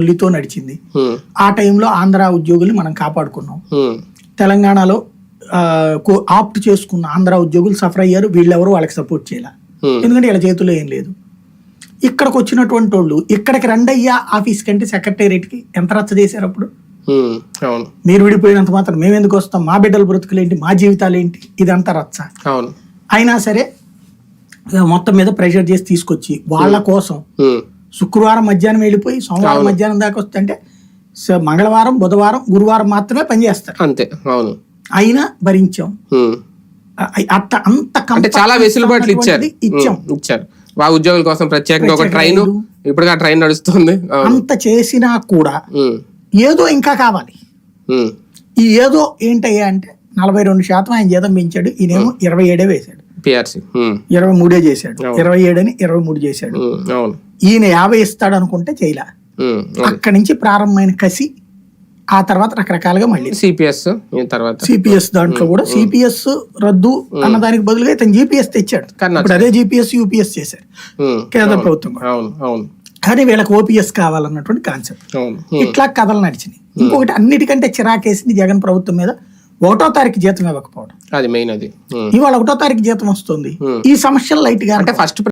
తొలితో నడిచింది. ఆ టైంలో ఆంధ్ర ఉద్యోగుల్ని మనం కాపాడుకున్నాం. తెలంగాణలో ఆప్ట్ చేసుకున్న ఆంధ్ర ఉద్యోగులు సఫర్ అయ్యారు. వీళ్ళెవరు వాళ్ళకి సపోర్ట్ చేయాల. ఎందుకంటే వీళ్ళ చేతిలో ఏం లేదు. ఇక్కడికి వచ్చినటువంటి వాళ్ళు ఇక్కడికి రండయ్యా ఆఫీస్ కంటే సెక్రటేరియట్కి ఎంత రచ్చ చేశారు అప్పుడు? మీరు విడిపోయినంత మాత్రం మేము ఎందుకు వస్తాం? మా బిడ్డల బ్రతుకులు ఏంటి మా జీవితాలు ఏంటి ఇదంతా రచ్చ. అయినా సరే మొత్తం మీద ప్రెషర్ చేసి తీసుకొచ్చి వాళ్ళ కోసం శుక్రవారం మధ్యాహ్నం వెళ్ళిపోయి సోమవారం మధ్యాహ్నం దాకా వస్తుంటే మంగళవారం బుధవారం గురువారం మాత్రమే పనిచేస్తారు అంతే అవును. అయినా భరించాం. ఉమ్. అ- అట్ట అంత అంటే చాలా వెసులుబాట్లు ఇచ్చారు. ఇచ్చాం. ఇచ్చారు. వా ఉద్యోగుల కోసం ప్రత్యేకంగా ఒక ట్రైన్. ఇప్పుడు ఆ ట్రైన్ నడుస్తుంది. అంత చేసినా కూడా ఏదో ఇంకా కావాలి. ఈ ఏదో ఏంటయ్యా అంటే నలభై రెండు శాతం ఆయన జీతం పెంచాడు. ఈయనేమో ఇరవై ఏడే వేశాడు. పిఆర్సీ ఇరవై మూడే చేశాడు. ఇరవై ఏడని ఇరవై మూడు చేశాడు. ఈయన యాభై ఇస్తాడు అనుకుంటే చేయలే అక్కడి నుంచి ప్రారంభమైన కసి ఆ తర్వాత రకరకాలుగా మళ్ళీ. సిపిఎస్ తర్వాత. సిపిఎస్ దాంట్లో కూడా సిపిఎస్ రద్దు అన్న దానికి బదులుగా ఇతను జీపీఎస్ తెచ్చాడు. ఇప్పుడు అదే జీపీఎస్ యూపీఎస్ చేశారు కేంద్ర ప్రభుత్వం కానీ వీళ్ళకి ఓపీఎస్ కావాలన్నటువంటి కాన్సెప్ట్ ఇట్లా కథలు నడిచినాయి. ఇంకొకటి అన్నిటికంటే చిరాకేసింది జగన్ ప్రభుత్వం మీద. ఒకటో తారీఖు జీతం ఇవ్వకపోవడం. అది మెయిన్ అది. ఇవాళ ఒకటో తారీఖు జీతం వస్తుంది. ఈ సమస్యలు లైట్గా అంటే ఫస్ట్